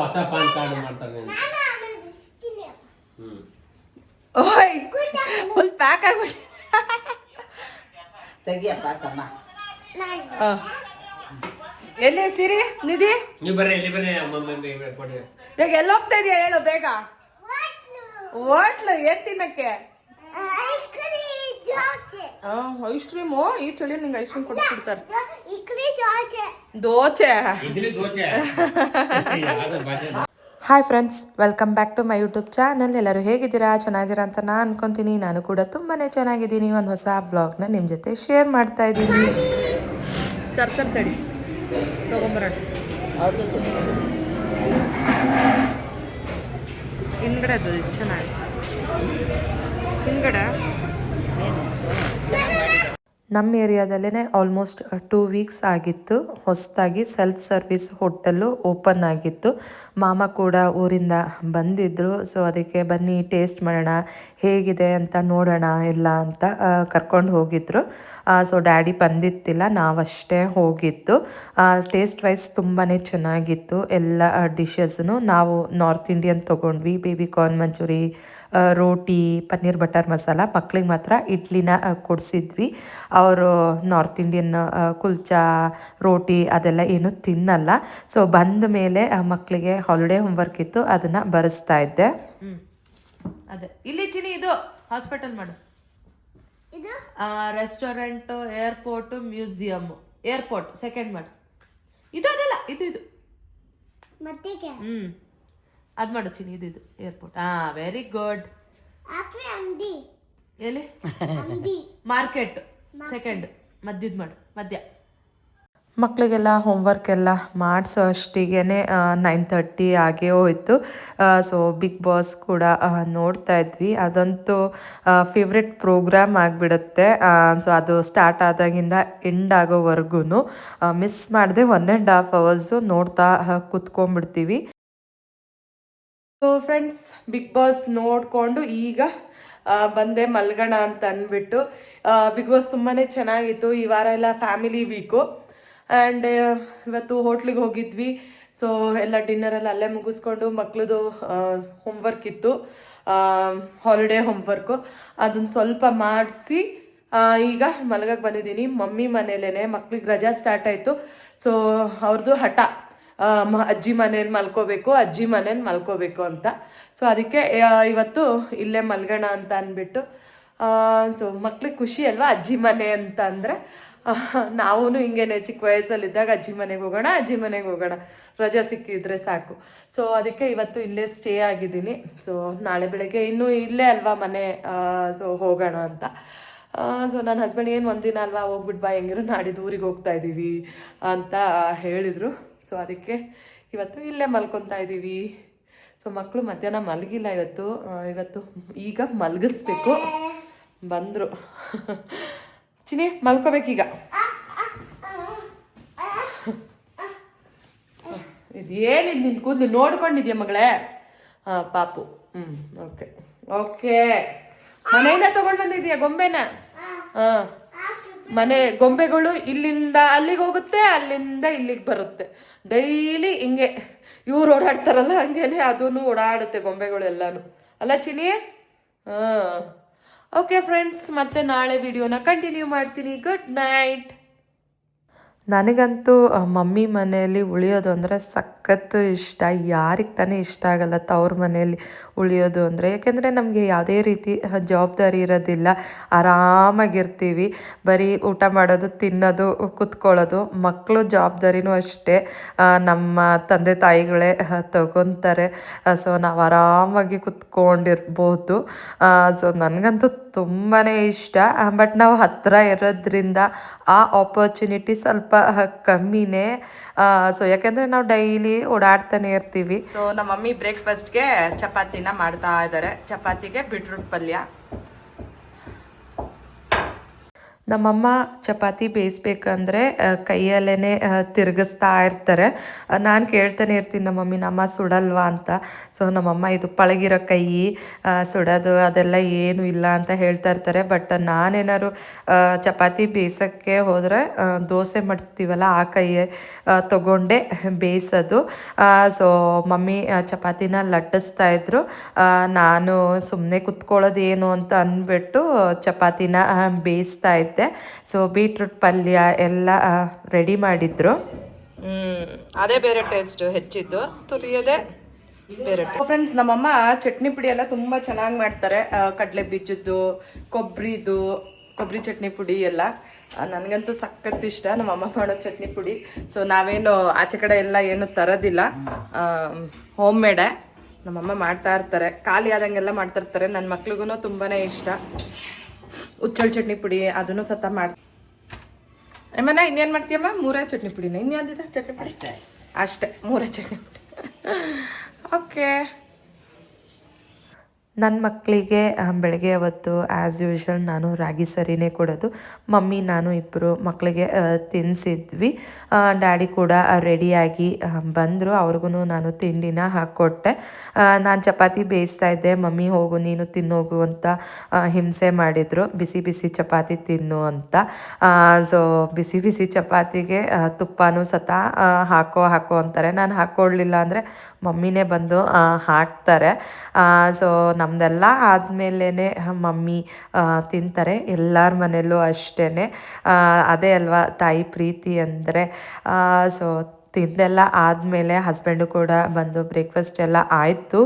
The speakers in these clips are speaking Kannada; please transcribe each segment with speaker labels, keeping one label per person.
Speaker 1: ಹೊಸ ಪಾನ್ ಕಾರ್ಡ್ ಮಾಡ್ತಾರೆ ನೀನು. ಹ್ಮ್.
Speaker 2: ಓಯ್ ಫುಲ್ ಪ್ಯಾಕ್ ಆಗ್ಬಿಟ್ಟು
Speaker 3: ತೆಗಿಯಪ್ಪ ತಮ್ಮ.
Speaker 2: ಎಲ್ಲಿ ಸಿರಿ ನಿಧಿ?
Speaker 1: ನೀವು ಬರ್ರಿ ಇಲ್ಲಿ ಬರ್ರಿ ಮಮ್ಮಿ ಕೊಡ್ರಿ.
Speaker 2: ಇವಾಗ ಎಲ್ಲಿ ಹೋಗ್ತಾ ಇದೀಯ ಹೇಳು ಬೇಗ. ಹೋಟ್ಲು. ಏನ್ ತಿನ್ನಕ್ಕೆ? ಐಸ್ ಕ್ರೀಮು ಈ ಚಳಿ ನಿಂಗೆ ಐಸ್ ಕ್ರೀಮ್ ಕೊಡ್ತಾರೆ ದೋಚೆ. Hi friends welcome back to my YouTube channel ಎಲ್ಲರೂ ಹೇಗಿದ್ದೀರಾ? ಚೆನ್ನಾಗಿದ್ದೀರಾ ಅಂತ ನಾನು ಅನ್ಕೊಂತೀನಿ. ನಾನು ಕೂಡ ತುಂಬಾ ಚೆನ್ನಾಗಿದ್ದೀನಿ. ಒಂದು ಹೊಸ ಬ್ಲಾಗ್ನ ನಿಮ್ಮ ಜೊತೆ ಶೇರ್ ಮಾಡ್ತಾ ಇದ್ದೀನಿ. ತರ್ತರ್ ತಡಿ. ತಗೊಂಬರೋಣ. ಹಿಂದ್ಗಡೆ ಅದು ಚೆನ್ನಾಗಿ. ಹಿಂದ್ಗಡೆ? ನಮ್ಮ ಏರಿಯಾದಲ್ಲೇ ಆಲ್ಮೋಸ್ಟ್ ಟೂ ವೀಕ್ಸ್ ಆಗಿತ್ತು. ಹೊಸದಾಗಿ ಸೆಲ್ಫ್ ಸರ್ವಿಸ್ ಹೋಟೆಲ್ಲು ಓಪನ್ ಆಗಿತ್ತು. ಮಾಮ ಕೂಡ ಊರಿಂದ ಬಂದಿದ್ದರು ಸೊ ಅದಕ್ಕೆ ಬನ್ನಿ ಟೇಸ್ಟ್ ಮಾಡೋಣ, ಹೇಗಿದೆ ಅಂತ ನೋಡೋಣ, ಎಲ್ಲ ಅಂತ ಕರ್ಕೊಂಡು ಹೋಗಿದ್ರು. ಸೊ ಡ್ಯಾಡಿ ಬಂದಿತ್ತಿಲ್ಲ ನಾವಷ್ಟೇ ಹೋಗಿತ್ತು ಟೇಸ್ಟ್ ವೈಸ್ ತುಂಬಾ ಚೆನ್ನಾಗಿತ್ತು. ಎಲ್ಲ ಡಿಶಸ್ನು ನಾವು ನಾರ್ತ್ ಇಂಡಿಯನ್ ತೊಗೊಂಡ್ವಿ. Baby corn manchurian roti paneer butter masala ಮಕ್ಳಿಗೆ ಮಾತ್ರ ಇಡ್ಲಿನ ಕೊಡಿಸಿದ್ವಿ. ಅವರು ನಾರ್ತ್ ಇಂಡಿಯನ್ ಕುಲ್ಚಾ ರೋಟಿ ಅದೆಲ್ಲ ಏನು ತಿನ್ನಲ್ಲ. ಸೊ ಬಂದ ಮೇಲೆ ಮಕ್ಕಳಿಗೆ ಹಾಲಿಡೇ ಹೋಮ್ವರ್ಕ್ ಇತ್ತು ಅದನ್ನು ಬರೆಸ್ತಾ ಇದ್ದೆ. ಅದೇ. ಇಲ್ಲಿ ಚಿನಿ ಇದು ಹಾಸ್ಪಿಟಲ್ ಮಾಡು. Restaurant airport museum airport second ಮಾಡು. ಇದು ಅದಲ್ಲ ಇದು ಇದು. ಹ್ಮ್. ಅದ್ ಮಾಡು ಚಿನಿ ಇದು ಇದು ಏರ್ಪೋರ್ಟ್ ಹಾ ವೆರಿ ಗುಡ್ ಎಲ್ಲಿ? ಮಾರ್ಕೆಟ್ ಸೆಕೆಂಡ್ ಮಧ್ಯದ ಮಾಡು ಮಧ್ಯ ಮಕ್ಕಳಿಗೆಲ್ಲ ಹೋಮ್ವರ್ಕ್ ಎಲ್ಲ ಮಾಡಿಸೋ ಅಷ್ಟಿಗೆ ನೈನ್ ತರ್ಟಿ ಆಗೇ ಹೋಯ್ತು. ಸೊ ಬಿಗ್ ಬಾಸ್ ಕೂಡ ನೋಡ್ತಾ ಇದ್ವಿ. ಅದಂತೂ ಫೇವ್ರೆಟ್ ಪ್ರೋಗ್ರಾಮ್ ಆಗಿಬಿಡುತ್ತೆ. ಸೊ ಅದು ಸ್ಟಾರ್ಟ್ ಆದಾಗಿಂದ ಎಂಡ್ ಆಗೋವರೆಗೂ ಮಿಸ್ ಮಾಡದೆ ಒನ್ ಆ್ಯಂಡ್ ಹಾಫ್ ಅವರ್ಸು ನೋಡ್ತಾ ಕುತ್ಕೊಂಡ್ಬಿಡ್ತೀವಿ. ಸೊ ಫ್ರೆಂಡ್ಸ್ ಬಿಗ್ ಬಾಸ್ ನೋಡಿಕೊಂಡು ಈಗ ಬಂದೆ ಮಲ್ಗೋಣ ಅಂತ ಅಂದ್ಬಿಟ್ಟು. ಬಿಗ್ ಬಾಸ್ ತುಂಬಾ ಚೆನ್ನಾಗಿತ್ತು. ಈ ವಾರ ಎಲ್ಲ ಫ್ಯಾಮಿಲಿ ವೀಕು ಆ್ಯಂಡ್ ಇವತ್ತು ಹೋಟ್ಲಿಗೆ ಹೋಗಿದ್ವಿ. ಸೊ ಎಲ್ಲ ಡಿನ್ನರೆಲ್ಲ ಅಲ್ಲೇ ಮುಗಿಸ್ಕೊಂಡು ಮಕ್ಳದು ಹೋಮ್ವರ್ಕ್ ಇತ್ತು. ಹಾಲಿಡೇ ಹೋಮ್ವರ್ಕು ಅದನ್ನು ಸ್ವಲ್ಪ ಮಾಡಿಸಿ ಈಗ ಮಲಗಕ್ಕೆ ಬಂದಿದ್ದೀನಿ. ಮಮ್ಮಿ ಮನೇಲೇ ಮಕ್ಳಿಗೆ ರಜಾ ಸ್ಟಾರ್ಟ್ ಆಯಿತು. ಸೊ ಅವ್ರದ್ದು ಹಠ. ಅಜ್ಜಿ ಮನೇಲಿ ಮಲ್ಕೋಬೇಕು, ಅಜ್ಜಿ ಮನೇಲಿ ಮಲ್ಕೋಬೇಕು ಅಂತ. ಸೊ ಅದಕ್ಕೆ ಇವತ್ತು ಇಲ್ಲೇ ಮಲ್ಗೋಣ ಅಂತ ಅಂದ್ಬಿಟ್ಟು ಸೊ ಮಕ್ಳಿಗೆ ಖುಷಿ ಅಲ್ವಾ ಅಜ್ಜಿ ಮನೆ ಅಂತ ಅಂದರೆ? ನಾವೂ ಹಿಂಗೇನೆ ಚಿಕ್ಕ ವಯಸ್ಸಲ್ಲಿದ್ದಾಗ ಅಜ್ಜಿ ಮನೆಗೆ ಹೋಗೋಣ, ಅಜ್ಜಿ ಮನೆಗೆ ಹೋಗೋಣ. ರಜಾ ಸಿಕ್ಕಿದ್ರೆ ಸಾಕು. ಸೊ ಅದಕ್ಕೆ ಇವತ್ತು ಇಲ್ಲೇ ಸ್ಟೇ ಆಗಿದ್ದೀನಿ. ಸೊ ನಾಳೆ ಬೆಳಗ್ಗೆ ಇನ್ನೂ ಇಲ್ಲೇ ಅಲ್ವಾ ಮನೆ ಸೊ ಹೋಗೋಣ ಅಂತ. ಸೊ ನನ್ನ ಹಸ್ಬೆಂಡ್ ಏನು ಒಂದಿನ ಅಲ್ವಾ ಹೋಗ್ಬಿಟ್ಟು ಬಾ ಹೆಂಗಿರು ನಾಡಿದ್ದು ಊರಿಗೆ ಹೋಗ್ತಾ ಇದ್ದೀವಿ ಅಂತ ಹೇಳಿದರು. ಸೊ ಅದಕ್ಕೆ ಇವತ್ತು ಇಲ್ಲೇ ಮಲ್ಕೊತಾ ಇದ್ದೀವಿ ಸೊ ಮಕ್ಕಳು ಮಧ್ಯಾಹ್ನ ಮಲಗಿಲ್ಲ ಇವತ್ತು. ಇವತ್ತು ಈಗ ಮಲಗಿಸ್ಬೇಕು. ಬಂದರು. ಚಿನಿ ಮಲ್ಕೋಬೇಕೀಗ. ಇದೇನಿದು ನಿನ್ನ ಕೂದಲು? ನೋಡ್ಕೊಂಡಿದ್ಯಾ ಮಗಳೇ? ಹಾಂ ಪಾಪು. ಹ್ಞೂ ಓಕೆ ಓಕೆ ಮನೆಯಿಂದ ತಗೊಂಡು ಬಂದಿದ್ಯಾ ಗೊಂಬೆನ? ಹಾಂ ಮನೆ ಗೊಂಬೆಗಳು ಇಲ್ಲಿಂದ ಅಲ್ಲಿಗೆ ಹೋಗುತ್ತೆ, ಅಲ್ಲಿಂದ ಇಲ್ಲಿಗೆ ಬರುತ್ತೆ. ಡೈಲಿ ಹಿಂಗೆ ಇವ್ರು ಓಡಾಡ್ತಾರಲ್ಲ ಹಂಗೇನೆ ಅದೂ ಓಡಾಡುತ್ತೆ ಗೊಂಬೆಗಳು ಎಲ್ಲಾನು. ಅಲ್ಲ ಚಿನಿ ಹಾಂ. ಓಕೆ ಫ್ರೆಂಡ್ಸ್ ಮತ್ತೆ ನಾಳೆ ವಿಡಿಯೋನ ಕಂಟಿನ್ಯೂ ಮಾಡ್ತೀನಿ. ಗುಡ್ ನೈಟ್ ನನಗಂತೂ ಮಮ್ಮಿ ಮನೆಯಲ್ಲಿ ಉಳಿಯೋದು ಅಂದರೆ ಸಖತ್ತು ಇಷ್ಟ. ಯಾರಿಗೆ ತಾನೇ ಇಷ್ಟ ಆಗಲ್ಲ ತವ್ರ ಮನೆಯಲ್ಲಿ ಉಳಿಯೋದು ಅಂದರೆ. ಯಾಕೆಂದರೆ ನಮಗೆ ಯಾವುದೇ ರೀತಿ ಜವಾಬ್ದಾರಿ ಇರೋದಿಲ್ಲ. ಆರಾಮಾಗಿರ್ತೀವಿ. ಬರೀ ಊಟ ಮಾಡೋದು, ತಿನ್ನೋದು, ಕುತ್ಕೊಳ್ಳೋದು ಮಕ್ಕಳು ಜವಾಬ್ದಾರಿನೂ ಅಷ್ಟೇ. ನಮ್ಮ ತಂದೆ ತಾಯಿಗಳೇ ತಗೊತಾರೆ. ಸೊ, ನಾವು ಆರಾಮಾಗಿ ಕುತ್ಕೊಂಡಿರ್ಬೋದು. ಸೊ, ನನಗಂತೂ ತುಂಬಾ ಇಷ್ಟ. ಬಟ್ ನಾವು ಹತ್ತಿರ ಇರೋದ್ರಿಂದ ಆ ಆಪರ್ಚುನಿಟಿ ಸ್ವಲ್ಪ ಕಮ್ಮಿನೇ. ಸೊ ಯಾಕೆಂದರೆ ನಾವು ಡೈಲಿ ಓಡಾಡ್ತಾನೆ ಇರ್ತೀವಿ. ಸೊ ನಮ್ಮ ಮಮ್ಮಿ ಬ್ರೇಕ್ಫಾಸ್ಟ್ಗೆ ಚಪಾತಿನ ಮಾಡ್ತಾ ಇದ್ದಾರೆ ಚಪಾತಿಗೆ ಬೀಟ್ರೂಟ್ ಪಲ್ಯ. ನಮ್ಮಮ್ಮ ಚಪಾತಿ ಬೇಯಿಸ್ಬೇಕಂದ್ರೆ ಕೈಯಲ್ಲೇ ತಿರುಗಿಸ್ತಾ ಇರ್ತಾರೆ. ನಾನು ಕೇಳ್ತಾನೆ ಇರ್ತೀನಿ ನಮ್ಮ ಮಮ್ಮಿ ನಮ್ಮ ಸುಡಲ್ವಾ ಅಂತ. ಸೊ, ನಮ್ಮಮ್ಮ, ಇದು ಪಳಗಿರೋ ಕೈ ಸುಡೋದು, ಅದೆಲ್ಲ ಏನು ಇಲ್ಲ ಅಂತ ಹೇಳ್ತಾ ಇರ್ತಾರೆ. ಬಟ್ ನಾನೇನಾದ್ರು ಚಪಾತಿ ಬೇಯಿಸೋಕ್ಕೆ ಹೋದರೆ ದೋಸೆ ಮಾಡ್ತೀವಲ್ಲ, ಆ ಕೈ ತೊಗೊಂಡೆ ಬೇಯಿಸೋದು. ಸೊ, ಮಮ್ಮಿ ಚಪಾತಿನ ಲಟ್ಟಿಸ್ತಾ ಇದ್ರು. ನಾನು ಸುಮ್ಮನೆ ಕುತ್ಕೊಳ್ಳೋದು ಏನು ಅಂತ ಅಂದ್ಬಿಟ್ಟು, ಚಪಾತಿನ ಬೇಯಿಸ್ತಾ ಇದ್ದೆ. ಸೊ ಬೀಟ್ರೂಟ್ ಪಲ್ಯ ಎಲ್ಲ ರೆಡಿ ಮಾಡಿದ್ರು. ಅದೇ ಬೇರೆ ಟೇಸ್ಟ್ ಹೆಚ್ಚಿದ್ದು. ತುರಿಯದೆ ಫ್ರೆಂಡ್ಸ್ ನಮ್ಮಮ್ಮ ಚಟ್ನಿ ಪುಡಿ ಎಲ್ಲ ತುಂಬ ಚೆನ್ನಾಗಿ ಮಾಡ್ತಾರೆ. ಕಡಲೆ ಬೀಜದ್ದು ಕೊಬ್ಬರಿದು ಕೊಬ್ಬರಿ ಚಟ್ನಿ ಪುಡಿ ಎಲ್ಲ. ನನಗಂತೂ ಸಖತ್ ಇಷ್ಟ ನಮ್ಮಮ್ಮ ಮಾಡೋ ಚಟ್ನಿ ಪುಡಿ. ಸೊ ನಾವೇನು ಆಚೆ ಕಡೆ ಎಲ್ಲ ಏನು ತರೋದಿಲ್ಲ. ಹೋಮ್ ಮೇಡೇ ನಮ್ಮಮ್ಮ ಮಾಡ್ತಾ ಇರ್ತಾರೆ. ಖಾಲಿ ಆದಂಗೆಲ್ಲ ಮಾಡ್ತಾ ಇರ್ತಾರೆ. ನನ್ನ ಮಕ್ಳಿಗೂ ತುಂಬಾ ಇಷ್ಟ. ಉಚ್ಚಳ ಚಟ್ನಿ ಪುಡಿ ಅದನ್ನು ಸತ ಮಾಡ್ತೀನಿ. ಅಮ್ಮನ ಇನ್ನೇನು ಮಾಡ್ತೀಯಮ್ಮ ಮೂರೇ ಚಟ್ನಿ ಪುಡಿನ? ಇನ್ಯಾವ್ದಿದೆ ಚಟ್ನಿ ಪುಡಿ? ಅಷ್ಟೇ ಮೂರೇ ಚಟ್ನಿ ಪುಡಿ. ಓಕೆ ನನ್ನ ಮಕ್ಕಳಿಗೆ ಬೆಳಗ್ಗೆ ಅವತ್ತು ಆ್ಯಸ್ ಯೂಶ್ವಲ್ ನಾನು ರಾಗಿ ಸರಿನೇ ಕೊಡೋದು. ಮಮ್ಮಿ, ನಾನು ಇಬ್ಬರು ಮಕ್ಕಳಿಗೆ ತಿನ್ನಿಸಿದ್ವಿ ಡ್ಯಾಡಿ ಕೂಡ ರೆಡಿಯಾಗಿ ಬಂದರು. ಅವ್ರಿಗೂ ನಾನು ತಿಂಡಿನ ಹಾಕ್ಕೊಟ್ಟೆ ನಾನು ಚಪಾತಿ ಬೇಯಿಸ್ತಾ ಇದ್ದೆ. ಮಮ್ಮಿ, ಹೋಗು, ನೀನು ತಿನ್ನೋಗು ಅಂತ ಹಿಂಸೆ ಮಾಡಿದರು. ಬಿಸಿ ಬಿಸಿ ಚಪಾತಿ ತಿನ್ನು ಅಂತ. ಸೊ ಬಿಸಿ ಬಿಸಿ ಚಪಾತಿಗೆ ತುಪ್ಪನೂ ಸತ ಹಾಕೋ ಹಾಕೋ ಅಂತಾರೆ. ನಾನು ಹಾಕ್ಕೊಳ್ಳಿಲ್ಲ ಅಂದರೆ ಮಮ್ಮಿನೇ ಬಂದು ಹಾಕ್ತಾರೆ. ಸೊ ನಮ್ಮದೆಲ್ಲ ಆದಮೇಲೆ ಮಮ್ಮಿ ತಿಂತಾರೆ. ಎಲ್ಲರ ಮನೆಯಲ್ಲೂ ಅಷ್ಟೇ ಅದೇ ಅಲ್ವಾ ತಾಯಿ ಪ್ರೀತಿ ಅಂದರೆ ಸೊ ತಿಂದೆಲ್ಲ ಆದಮೇಲೆ ಹಸ್ಬೆಂಡು ಕೂಡ ಬಂದು ಬ್ರೇಕ್ಫಾಸ್ಟ್ ಎಲ್ಲ ಆಯಿತು.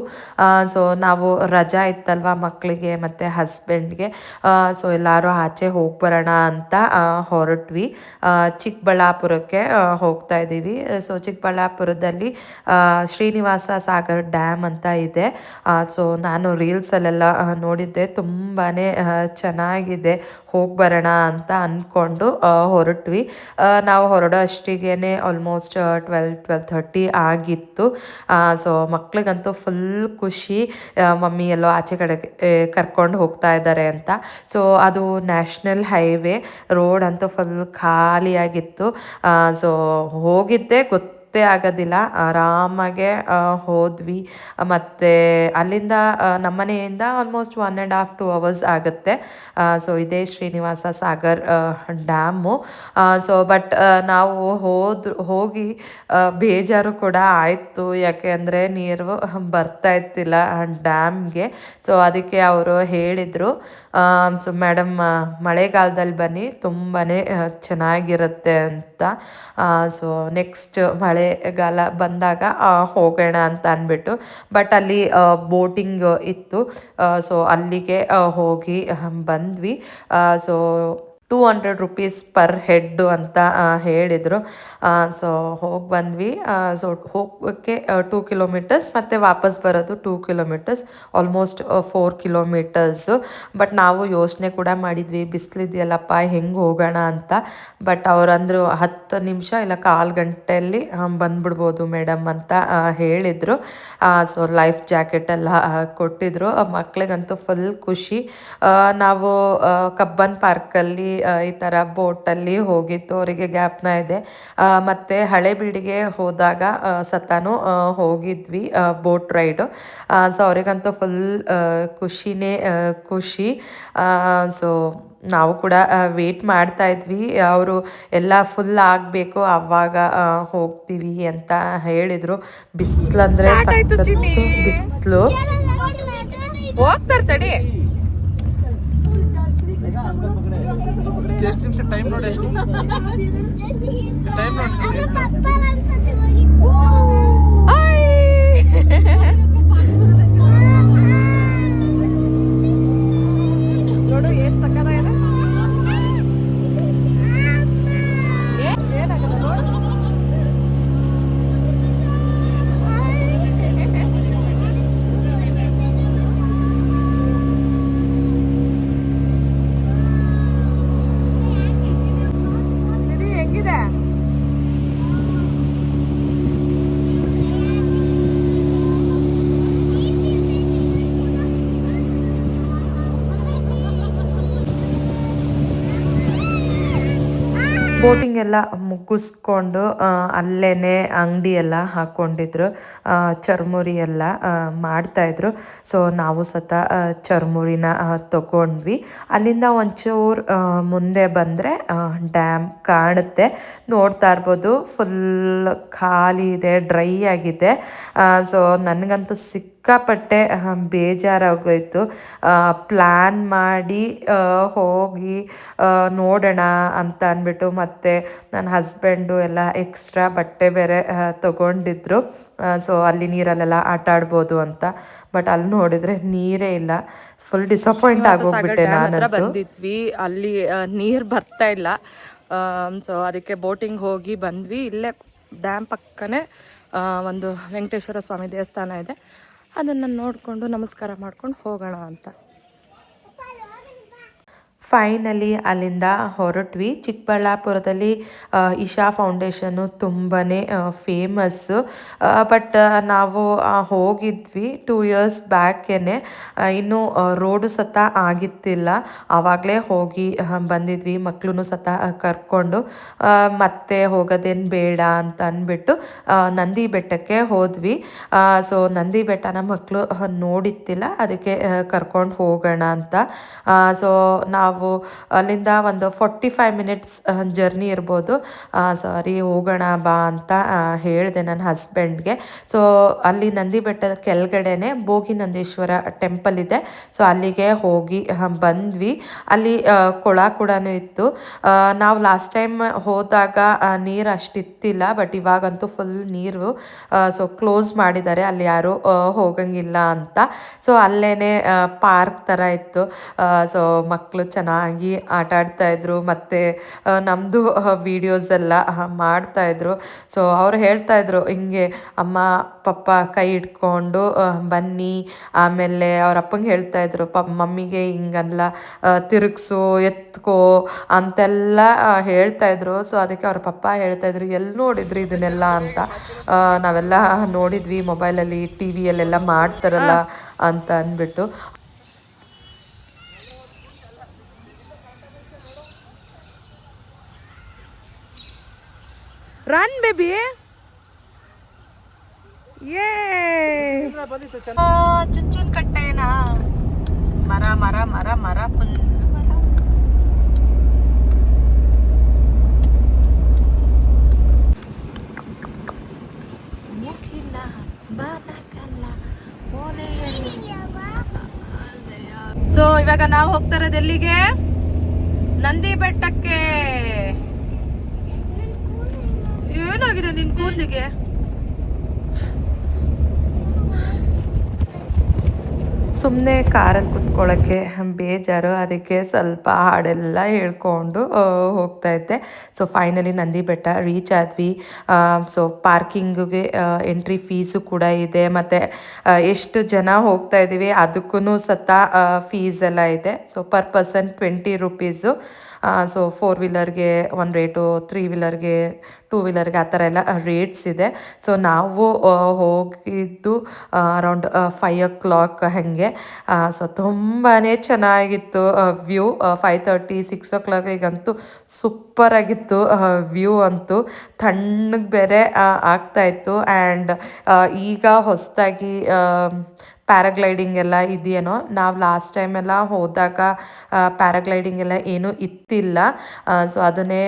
Speaker 2: ಸೊ ನಾವು ರಜಾ ಇತ್ತಲ್ವ ಮಕ್ಕಳಿಗೆ ಮತ್ತು ಹಸ್ಬೆಂಡ್ಗೆ. ಸೊ ಎಲ್ಲರೂ ಆಚೆ ಹೋಗಿ ಬರೋಣ ಅಂತ ಹೊರಟ್ವಿ. ಚಿಕ್ಕಬಳ್ಳಾಪುರಕ್ಕೆ ಹೋಗ್ತಾ ಇದ್ದೀವಿ. ಸೊ ಚಿಕ್ಕಬಳ್ಳಾಪುರದಲ್ಲಿ ಶ್ರೀನಿವಾಸ ಸಾಗರ್ ಡ್ಯಾಮ್ ಅಂತ ಇದೆ. ಸೊ ನಾನು ರೀಲ್ಸಲ್ಲೆಲ್ಲ ನೋಡಿದ್ದೆ. ತುಂಬಾ ಚೆನ್ನಾಗಿದೆ. ಹೋಗಿ ಬರೋಣ ಅಂತ ಅಂದ್ಕೊಂಡು ಹೊರಟ್ವಿ. ನಾವು ಹೊರಡೋ ಅಷ್ಟಿಗೆ ಆಲ್ಮೋಸ್ಟ್ ಟ್ವೆಲ್ ಟ್ವೆಲ್ ಥರ್ಟಿ ಆಗಿತ್ತು. ಸೊ ಮಕ್ಳಿಗಂತೂ ಫುಲ್ ಖುಷಿ. ಮಮ್ಮಿ ಎಲ್ಲೋ ಆಚೆ ಕಡೆಗೆ ಕರ್ಕೊಂಡು ಹೋಗ್ತಾ ಇದ್ದಾರೆ ಅಂತ. ಸೊ ಅದು ನ್ಯಾಷನಲ್ ಹೈವೇ ರೋಡ್ ಅಂತೂ ಫುಲ್ ಖಾಲಿಯಾಗಿತ್ತು. ಸೊ ಹೋಗಿದ್ದೆ, ಗೊತ್ತು ಗೊತ್ತೇ ಆಗೋದಿಲ್ಲ, ಆರಾಮಾಗೆ ಹೋದ್ವಿ. ಮತ್ತು ಅಲ್ಲಿಂದ ನಮ್ಮನೆಯಿಂದ almost one and half to hours ಆಗುತ್ತೆ. ಸೊ ಇದೇ Srinivasa Sagar dam. So but ನಾವು ಹೋದ್, ಹೋಗಿ ಬೇಜಾರು ಕೂಡ ಆಯಿತು. ಯಾಕೆ ಅಂದರೆ ನೀರು ಬರ್ತಾ ಇತ್ತಿಲ್ಲ ಡ್ಯಾಮ್ಗೆ. ಸೊ ಅದಕ್ಕೆ ಅವರು ಹೇಳಿದರು. ಸೊ ಮೇಡಮ್ ಮಳೆಗಾಲದಲ್ಲಿ ಬನ್ನಿ ತುಂಬಾ ಚೆನ್ನಾಗಿರುತ್ತೆ ಅಂತ. ಸೊ ನೆಕ್ಸ್ಟ್ ಮಳೆಗಾಲ ಬಂದಾಗ ಹೋಗೋಣ ಅಂತ ಅಂದ್ಬಿಟ್ಟು ಬಟ್ ಅಲ್ಲಿ ಬೋಟಿಂಗ್ ಇತ್ತು. ಸೊ ಅಲ್ಲಿಗೆ ಹೋಗಿ ಬಂದ್ವಿ. So two hundred rupees per head ಅಂತ ಹೇಳಿದರು. ಸೊ ಹೋಗಿ ಬಂದ್ವಿ. ಸೊ ಹೋಗೋಕ್ಕೆ ಟೂ ಕಿಲೋಮೀಟರ್ಸ್ ಮತ್ತು ವಾಪಸ್ ಬರೋದು two kilometres almost four kilometres but ನಾವು ಯೋಚನೆ ಕೂಡ ಮಾಡಿದ್ವಿ, ಬಿಸಿಲಿದೆಯಲ್ಲಪ್ಪ, ಹೆಂಗೆ ಹೋಗೋಣ ಅಂತ. ಬಟ್ ಅವರಂದರು ಹತ್ತು ನಿಮಿಷ ಇಲ್ಲ, ಕಾಲು ಗಂಟೆಯಲ್ಲಿ ಬಂದ್ಬಿಡ್ಬೋದು ಮೇಡಮ್ ಅಂತ ಹೇಳಿದರು. ಸೊ ಲೈಫ್ ಜಾಕೆಟ್ ಎಲ್ಲ ಕೊಟ್ಟಿದ್ರು. ಮಕ್ಕಳಿಗಂತೂ ಫುಲ್ ಖುಷಿ. ನಾವು ಕಬ್ಬನ್ ಪಾರ್ಕಲ್ಲಿ ಈ ಥರ ಬೋಟಲ್ಲಿ ಹೋಗಿತ್ತು. ಅವರಿಗೆ ಗ್ಯಾಪ್ನ ಇದೆ. ಮತ್ತೆ ಹಳೆಬೀಡಿಗೆ ಹೋದಾಗ ಸತಾನು ಹೋಗಿದ್ವಿ ಬೋಟ್ ರೈಡು ಸೊ ಅವರಿಗಂತೂ ಫುಲ್ ಖುಷಿನೇ ಖುಷಿ. ಸೊ ನಾವು ಕೂಡ ವೇಟ್ ಮಾಡ್ತಾ ಇದ್ವಿ. ಅವರು ಎಲ್ಲ ಫುಲ್ ಆಗಬೇಕು ಅವಾಗ ಹೋಗ್ತೀವಿ ಅಂತ ಹೇಳಿದರು. ಬಿಸಿಲಂದ್ರೆ ಬಿಸಿಲು. ಹೋಗ್ತಾರೆ ತಡಿ.
Speaker 3: ಎಷ್ಟು ನಿಮಿಷ ಟೈಮ್ ನೋಡಿ ಎಷ್ಟು ಟೈಮ್ ನೋಡಿ.
Speaker 2: ನೋಡು ಬೋಟಿಂಗ್ ಎಲ್ಲ ಮುಗಿಸ್ಕೊಂಡು ಅಲ್ಲೇ ಅಂಗಡಿ ಎಲ್ಲ ಹಾಕ್ಕೊಂಡಿದ್ರು ಚರ್ಮುರಿ ಎಲ್ಲ ಮಾಡ್ತಾಯಿದ್ರು ಸೊ ನಾವು ಸತ ಚರ್ಮುರಿನ ತಗೊಂಡ್ವಿ. ಅಲ್ಲಿಂದ ಒಂಚೂರು ಮುಂದೆ ಬಂದರೆ ಡ್ಯಾಮ್ ಕಾಣುತ್ತೆ. ನೋಡ್ತಾ ಇರ್ಬೋದು, ಫುಲ್ ಖಾಲಿ ಇದೆ, ಡ್ರೈ ಆಗಿದೆ. ಸೊ ನನಗಂತೂ ಸಿಕ್ಕಾಪಟ್ಟೆ ಬೇಜಾರಾಗೋಯಿತು. ಪ್ಲ್ಯಾನ್ ಮಾಡಿ ಹೋಗಿ ನೋಡೋಣ ಅಂತ ಅಂದ್ಬಿಟ್ಟು ಮತ್ತು ನನ್ನ ಹಸ್ಬೆಂಡು ಎಲ್ಲ ಎಕ್ಸ್ಟ್ರಾ ಬಟ್ಟೆ ಬೇರೆ ತೊಗೊಂಡಿದ್ರು. ಸೊ ಅಲ್ಲಿ ನೀರಲ್ಲೆಲ್ಲ ಆಟ ಆಡ್ಬೋದು ಅಂತ. ಬಟ್ ಅಲ್ಲಿ ನೋಡಿದ್ರೆ ನೀರೇ ಇಲ್ಲ. ಫುಲ್ ಡಿಸಪಾಯಿಂಟ್ ಆಗೋಗ್ಬಿಟ್ಟೆ ನಾನು
Speaker 3: ಬಂದಿದ್ವಿ. ಅಲ್ಲಿ ನೀರು ಬರ್ತಾ ಇಲ್ಲ. ಸೊ ಅದಕ್ಕೆ ಬೋಟಿಂಗ್ ಹೋಗಿ ಬಂದ್ವಿ. ಇಲ್ಲೇ ಡ್ಯಾಮ್ ಪಕ್ಕನೇ ಒಂದು ವೆಂಕಟೇಶ್ವರ ಸ್ವಾಮಿ ದೇವಸ್ಥಾನ ಇದೆ. ಅದನ್ನು ನೋಡಿಕೊಂಡು ನಮಸ್ಕಾರ ಮಾಡ್ಕೊಂಡು ಹೋಗೋಣ ಅಂತ.
Speaker 2: ಫೈನಲಿ ಅಲ್ಲಿಂದ ಹೊರಟ್ವಿ. ಚಿಕ್ಕಬಳ್ಳಾಪುರದಲ್ಲಿ ಇಶಾ ಫೌಂಡೇಶನ್ನು ತುಂಬಾ ಫೇಮಸ್ಸು. ಬಟ್ ನಾವು ಹೋಗಿದ್ವಿ ಟೂ ಇಯರ್ಸ್ ಬ್ಯಾಕೇ ಇನ್ನು ರೋಡು ಸತ ಆಗಿತ್ತಿಲ್ಲ. ಆವಾಗಲೇ ಹೋಗಿ ಬಂದಿದ್ವಿ ಮಕ್ಕಳು ಸತ ಕರ್ಕೊಂಡು. ಮತ್ತೆ ಹೋಗೋದೇನು ಬೇಡ ಅಂತ ಅಂದ್ಬಿಟ್ಟು ನಂದಿ ಬೆಟ್ಟಕ್ಕೆ ಹೋದ್ವಿ. ಸೊ, ನಂದಿ ಬೆಟ್ಟನ ಮಕ್ಕಳು ನೋಡಿತ್ತಿಲ್ಲ. ಅದಕ್ಕೆ ಕರ್ಕೊಂಡು ಹೋಗೋಣ ಅಂತ. ಸೊ, ನಾವು ಅಲ್ಲಿಂದ ಒಂದು ಫೋರ್ಟಿ ಫೈವ್ ಮಿನಿಟ್ಸ್ ಜರ್ನಿ ಇರ್ಬೋದು. ಸಾರಿ ಹೋಗೋಣ ಬಾ ಅಂತ ಹೇಳಿದೆ ನನ್ನ ಹಸ್ಬೆಂಡ್ಗೆ ಸೊ ಅಲ್ಲಿ ನಂದಿ ಬೆಟ್ಟದ ಕೆಳಗಡೆನೆ ಭೋಗಿ ನಂದೀಶ್ವರ ಟೆಂಪಲ್ ಇದೆ. ಸೊ ಅಲ್ಲಿಗೆ ಹೋಗಿ ಬಂದ್ವಿ. ಅಲ್ಲಿ ಕೊಳ ಕೂಡ ಇತ್ತು. ನಾವು ಲಾಸ್ಟ್ ಟೈಮ್ ಹೋದಾಗ ನೀರು ಅಷ್ಟಿತ್ತಿಲ್ಲ ಬಟ್ ಇವಾಗಂತೂ ಫುಲ್ ನೀರು ಸೊ ಕ್ಲೋಸ್ ಮಾಡಿದ್ದಾರೆ. ಅಲ್ಲಿ ಯಾರು ಹೋಗಂಗಿಲ್ಲ ಅಂತ. ಸೊ ಅಲ್ಲೇನೆ ಪಾರ್ಕ್ ಥರ ಇತ್ತು. ಸೊ ಮಕ್ಕಳು ಚೆನ್ನಾಗಿ ಆಟ ಆಡ್ತಾಯಿದ್ರು ಮತ್ತು ನಮ್ಮದು ವಿಡಿಯೋಸ್ ಎಲ್ಲ ಮಾಡ್ತಾ ಇದ್ರು. ಸೊ ಅವ್ರು ಹೇಳ್ತಾ ಇದ್ರು ಹಿಂಗೆ ಅಮ್ಮ ಪಪ್ಪ ಕೈ ಇಟ್ಕೊಂಡು ಬನ್ನಿ. ಆಮೇಲೆ ಅವ್ರ ಅಪ್ಪಂಗೆ ಹೇಳ್ತಾ ಇದ್ರು ಪ ಮಮ್ಮಿಗೆ ಹಿಂಗಲ್ಲ ತಿರುಗಿಸು ಎತ್ಕೋ ಅಂತೆಲ್ಲ ಹೇಳ್ತಾಯಿದ್ರು ಹೇಳ್ತಾ ಇದ್ರು. ಸೊ ಅದಕ್ಕೆ ಅವ್ರ ಪಪ್ಪ ಹೇಳ್ತಾ ಇದ್ರು ಎಲ್ಲಿ ನೋಡಿದ್ರಿ ಇದನ್ನೆಲ್ಲ ಅಂತ? ನಾವೆಲ್ಲ ನೋಡಿದ್ವಿ ಮೊಬೈಲಲ್ಲಿ ಟಿ ವಿಯಲ್ಲೆಲ್ಲ ಮಾಡ್ತಾರಲ್ಲ ಅಂತ ಅಂದ್ಬಿಟ್ಟು.
Speaker 3: ರನ್ ಬೇಬಿ ಏ ಚುಂಚುನ್ ಕಟ್ಟೆನಾ? ಮರ ಮರ ಮರ ಮರ ಫುಲ್ ಮರ ಸೊ ಇವಾಗ ನಾವು ಹೋಗ್ತಾ ಇರೋದು ಎಲ್ಲಿಗೆ? ನಂದಿ ಬೆಟ್ಟಕ್ಕೆ. ಏನಾಗಿದೆ ನಿನ್ ಕೂದಲಿಗೆ?
Speaker 2: ಸುಮ್ಮನೆ ಕಾರಲ್ಲಿ ಕುತ್ಕೊಳ್ಳೋಕ್ಕೆ ಬೇಜಾರು, ಅದಕ್ಕೆ ಸ್ವಲ್ಪ ಹಾಡೆಲ್ಲ ಹೇಳ್ಕೊಂಡು ಹೋಗ್ತಾಯಿದ್ದೆ so finally Nandi Betta reach ಆದ್ವಿ. ಸೊ ಪಾರ್ಕಿಂಗಿಗೆ ಎಂಟ್ರಿ ಫೀಸು ಕೂಡ ಇದೆ. ಮತ್ತು ಎಷ್ಟು ಜನ ಹೋಗ್ತಾ ಇದ್ದೀವಿ ಅದಕ್ಕೂ ಸತ ಫೀಸ್ ಎಲ್ಲ ಇದೆ. So per person twenty rupees so four ವೀಲರ್ಗೆ ಒಂದು ರೇಟು ತ್ರೀ ವೀಲರ್ಗೆ ಟೂ ವೀಲರ್ಗೆ ಆ ಥರ ಎಲ್ಲ ರೇಟ್ಸ್ ಇದೆ. ಸೊ ನಾವು ಹೋಗಿದ್ದು ಅರೌಂಡ್ ಫೈವ್ ಓ ಕ್ಲಾಕ್ ಹಾಗೆ. ಸೊ ತುಂಬಾ ಚೆನ್ನಾಗಿತ್ತು ವ್ಯೂ ಫೈವ್ ತರ್ಟಿ ಸಿಕ್ಸ್ ಓ ಕ್ಲಾಕಿಗಂತೂ ಸೂಪರಾಗಿತ್ತು ವ್ಯೂ ಅಂತೂ. ತಣ್ಣಗೆ ಬೇರೆ ಆಗ್ತಾಯಿತ್ತು ಆ್ಯಂಡ್ ಈಗ ಹೊಸದಾಗಿ ಪ್ಯಾರಾಗ್ಲೈಡಿಂಗ್ ಎಲ್ಲ ಇದೆಯೇನೋ ನಾವು ಲಾಸ್ಟ್ ಟೈಮ್ ಎಲ್ಲ ಹೋದಾಗ ಪ್ಯಾರಾಗ್ಲೈಡಿಂಗ್ ಎಲ್ಲ ಏನೂ ಇತ್ತಿಲ್ಲ. ಸೊ ಅದನ್ನೇ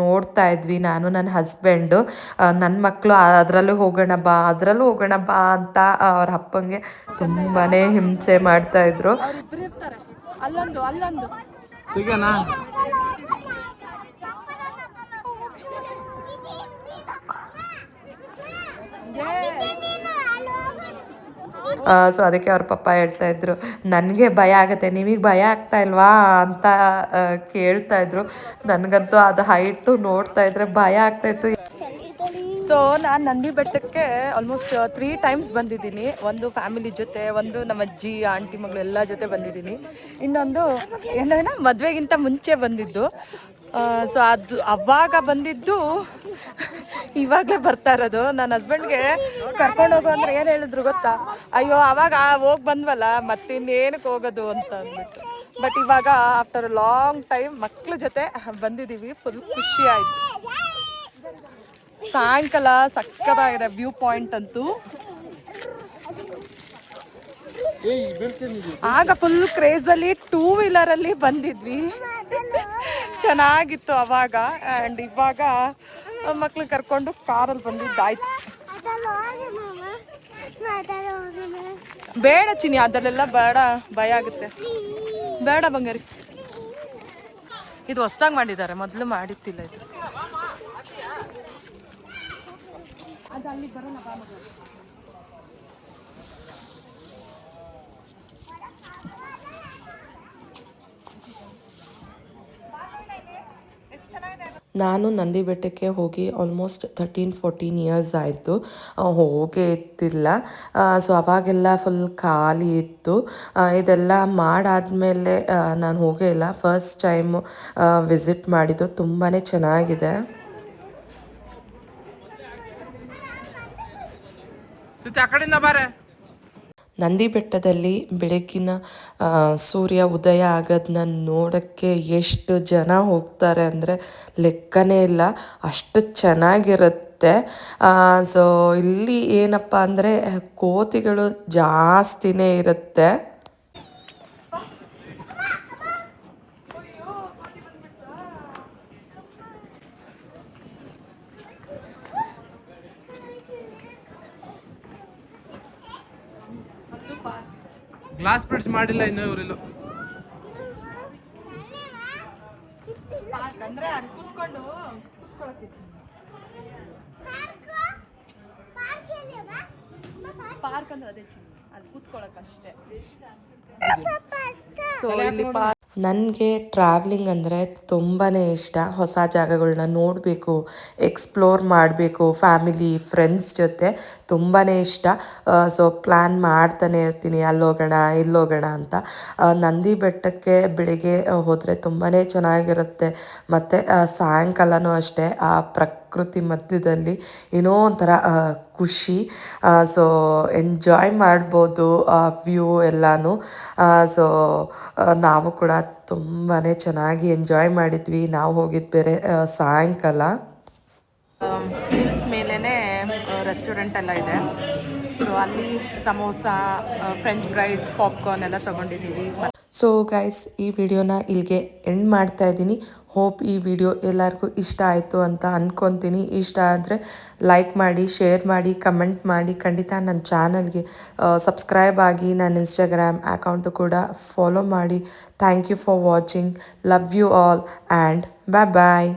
Speaker 2: ನೋಡ್ತಾ ಇದ್ವಿ ನಾನು ನನ್ನ ಹಸ್ಬೆಂಡು ನನ್ನ ಮಕ್ಕಳು ಅದರಲ್ಲೂ ಹೋಗೋಣ ಬಾ ಅದರಲ್ಲೂ ಹೋಗೋಣ ಬಾ ಅಂತ ಅವ್ರ ಅಪ್ಪಂಗೆ ತುಂಬಾ ಹಿಂಸೆ ಮಾಡ್ತಾ ಇದ್ರು.
Speaker 3: ಅಲ್ಲೊಂದು ಅಲ್ಲೊಂದು.
Speaker 2: ಸೊ ಅದಕ್ಕೆ ಅವ್ರ ಪಪ್ಪ ಹೇಳ್ತಾ ಇದ್ರು, ನನಗೆ ಭಯ ಆಗುತ್ತೆ ನಿಮಗೆ ಭಯ ಆಗ್ತಾ ಇಲ್ವಾ? ಅಂತ ಕೇಳ್ತಾ ಇದ್ರು. ನನಗಂತೂ ಅದು ಹೈಟು ನೋಡ್ತಾ ಇದ್ರೆ ಭಯ ಆಗ್ತಾ ಇತ್ತು.
Speaker 3: ಸೊ ನಾನು ನಂದಿ ಬೆಟ್ಟಕ್ಕೆ ಆಲ್ಮೋಸ್ಟ್ ತ್ರೀ ಟೈಮ್ಸ್ ಬಂದಿದ್ದೀನಿ. ಒಂದು ಫ್ಯಾಮಿಲಿ ಜೊತೆ, ಒಂದು ನಮ್ಮ ಅಜ್ಜಿ, ಆಂಟಿ, ಮಗಳು ಎಲ್ಲ ಜೊತೆ ಬಂದಿದ್ದೀನಿ. ಇನ್ನೊಂದು ಏನೇನ ಮದುವೆಗಿಂತ ಮುಂಚೆ ಬಂದಿದ್ದು. ಸೊ ಅದು ಅವಾಗ ಬಂದಿದ್ದು ಇವಾಗಲೇ ಬರ್ತಾ ಇರೋದು. ನನ್ನ ಹಸ್ಬೆಂಡ್ಗೆ ಕರ್ಕೊಂಡು ಹೋಗು ಅಂದ್ರೆ ಏನು ಹೇಳಿದ್ರು ಗೊತ್ತಾ? ಅಯ್ಯೋ, ಅವಾಗ ಹೋಗಿ ಬಂದ್ವಲ್ಲ, ಮತ್ತಿನ್ನೇನಕ್ಕೆ ಹೋಗೋದು ಅಂತ ಅಂದ್ಬಿಟ್ಟು. ಬಟ್ ಇವಾಗ ಆಫ್ಟರ್ ಲಾಂಗ್ ಟೈಮ್ ಮಕ್ಳ ಜೊತೆ ಬಂದಿದ್ದೀವಿ ಫುಲ್ ಖುಷಿ ಆಯಿತು. ಸಾಯಂಕಾಲ ಸಕ್ಕತ್ತಾಗಿದೆ ವ್ಯೂ ಪಾಯಿಂಟ್ ಅಂತೂ. ಆಗ ಫುಲ್ ಕ್ರೇಜಲ್ಲಿ ಟೂ ವೀಲರಲ್ಲಿ ಬಂದಿದ್ವಿ. ಚೆನ್ನಾಗಿತ್ತು ಅವಾಗ. ಆ್ಯಂಡ್ ಇವಾಗ ಮಕ್ಳು ಕರ್ಕೊಂಡು ಕಾರಲ್ಲಿ ಬಂದಿದ್ದಾಯ್ತು. ಬೇಡ ಚಿನಿ ಅದರಲ್ಲೆಲ್ಲ ಬೇಡ, ಭಯ ಆಗುತ್ತೆ. ಬೇಡ ಬಂಗಾರಿ. ಇದು ಹೊಸ್ದಾಗಿ ಮಾಡಿದ್ದಾರೆ, ಮೊದಲು ಮಾಡಿತ್ತಿಲ್ಲ ಇದು.
Speaker 2: ನಾನು ನಂದಿ ಬೆಟ್ಟಕ್ಕೆ ಹೋಗಿ ಆಲ್ಮೋಸ್ಟ್ ಥರ್ಟೀನ್ ಫೋರ್ಟೀನ್ ಇಯರ್ಸ್ ಆಯಿತು. ಹೋಗೇ ಇತ್ತಿಲ್ಲ ಸೊ ಅವಾಗೆಲ್ಲ ಫುಲ್ ಖಾಲಿ ಇತ್ತು. ಇದೆಲ್ಲ ಮಾಡಾದಮೇಲೆ ನಾನು ಹೋಗೇ ಇಲ್ಲ. ಫಸ್ಟ್ ಟೈಮು ವಿಸಿಟ್ ಮಾಡಿದ್ದು ತುಂಬಾ ಚೆನ್ನಾಗಿದೆ.
Speaker 4: ಆ ಕಡೆಯಿಂದ ಬಾರೆ.
Speaker 2: ನಂದಿ ಬೆಟ್ಟದಲ್ಲಿ ಬೆಳಗ್ಗಿನ ಸೂರ್ಯ ಉದಯ ಆಗೋದನ್ನ ನೋಡೋಕ್ಕೆ ಎಷ್ಟು ಜನ ಹೋಗ್ತಾರೆ ಅಂದರೆ ಲೆಕ್ಕನೇ ಇಲ್ಲ. ಅಷ್ಟು ಚೆನ್ನಾಗಿರುತ್ತೆ. ಸೊ ಇಲ್ಲಿ ಏನಪ್ಪ ಅಂದರೆ ಕೋತಿಗಳು ಜಾಸ್ತಿನೇ ಇರುತ್ತೆ.
Speaker 4: ಗ್ಲಾಸ್ ಬ್ರಿಡ್ಜ್ ಮಾಡಿಲ್ಲ ಇನ್ನೂ ಇವರಿಲ್ಲ
Speaker 3: ಅಂದ್ರೆ ಅಲ್ಲಿ ಕುತ್ಕೊಂಡು ಪಾರ್ಕ್ ಅಂದ್ರೆ ಅದೇ ಚಿನ್ನ ಅಲ್ಲಿ ಕೂತ್ಕೊಳ್ಳೋಕೆ ಅಷ್ಟೇ ಸೊ ಇಲ್ಲಿ ಪಾರ್ಕ್
Speaker 2: ನನಗೆ ಟ್ರಾವ್ಲಿಂಗ್ ಅಂದರೆ ತುಂಬಾ ಇಷ್ಟ. ಹೊಸ ಜಾಗಗಳನ್ನ ನೋಡಬೇಕು ಎಕ್ಸ್ಪ್ಲೋರ್ ಮಾಡಬೇಕು ಫ್ಯಾಮಿಲಿ ಫ್ರೆಂಡ್ಸ್ ಜೊತೆ ತುಂಬಾ ಇಷ್ಟ. ಸೊ ಪ್ಲ್ಯಾನ್ ಮಾಡ್ತಾನೆ ಇರ್ತೀನಿ. ಅಲ್ಲೋಗೋಣ ಹೋಗೋಣ ಇಲ್ಲಿ ಹೋಗೋಣ ಅಂತ ನಂದಿ ಬೆಟ್ಟಕ್ಕೆ ಬೆಳಿಗ್ಗೆ ಹೋದರೆ ತುಂಬಾ ಚೆನ್ನಾಗಿರುತ್ತೆ. ಮತ್ತು ಸಾಯಂಕಾಲನೂ ಅಷ್ಟೇ. ಆ ಪ್ರಕೃತಿ ಮಧ್ಯದಲ್ಲಿ ಏನೋ ಒಂಥರ ಖುಷಿ ಸೊ ಎಂಜಾಯ್ ಮಾಡ್ಬೋದು ಆ ವ್ಯೂ ಎಲ್ಲನೂ. ಸೊ ನಾವು ಕೂಡ ತುಂಬಾ ಚೆನ್ನಾಗಿ ಎಂಜಾಯ್ ಮಾಡಿದ್ವಿ. ನಾವು ಹೋಗಿದ್ದು ಬೇರೆ ಸಾಯಂಕಾಲ.
Speaker 3: ಹಿಲ್ಸ್ ಮೇಲೇ ರೆಸ್ಟೋರೆಂಟ್ ಎಲ್ಲ ಇದೆ. ಸೊ ಅಲ್ಲಿ ಸಮೋಸ ಫ್ರೆಂಚ್ ಫ್ರೈಸ್ ಪಾಪ್ಕಾರ್ನ್ ಎಲ್ಲ ತಗೊಂಡಿದ್ದೀವಿ
Speaker 2: ಸೊ ಗೈಸ್ ಈ ವಿಡಿಯೋನ ಇಲ್ಲಿಗೆ ಎಂಡ್ ಮಾಡ್ತಾ ಇದ್ದೀನಿ. ಹೋಪ್ ಈ ವಿಡಿಯೋ ಎಲ್ಲರಿಗೂ ಇಷ್ಟ ಆಯಿತು ಅಂತ ಅಂದ್ಕೊತೀನಿ ಇಷ್ಟ ಆದರೆ ಲೈಕ್ ಮಾಡಿ ಶೇರ್ ಮಾಡಿ ಕಮೆಂಟ್ ಮಾಡಿ. ಖಂಡಿತ ನನ್ನ ಚಾನಲ್ಗೆ ಸಬ್ಸ್ಕ್ರೈಬ್ ಆಗಿ ನನ್ನ ಇನ್ಸ್ಟಾಗ್ರಾಮ್ ಅಕೌಂಟು ಕೂಡ ಫಾಲೋ ಮಾಡಿ. Thank you for watching love you all and bye bye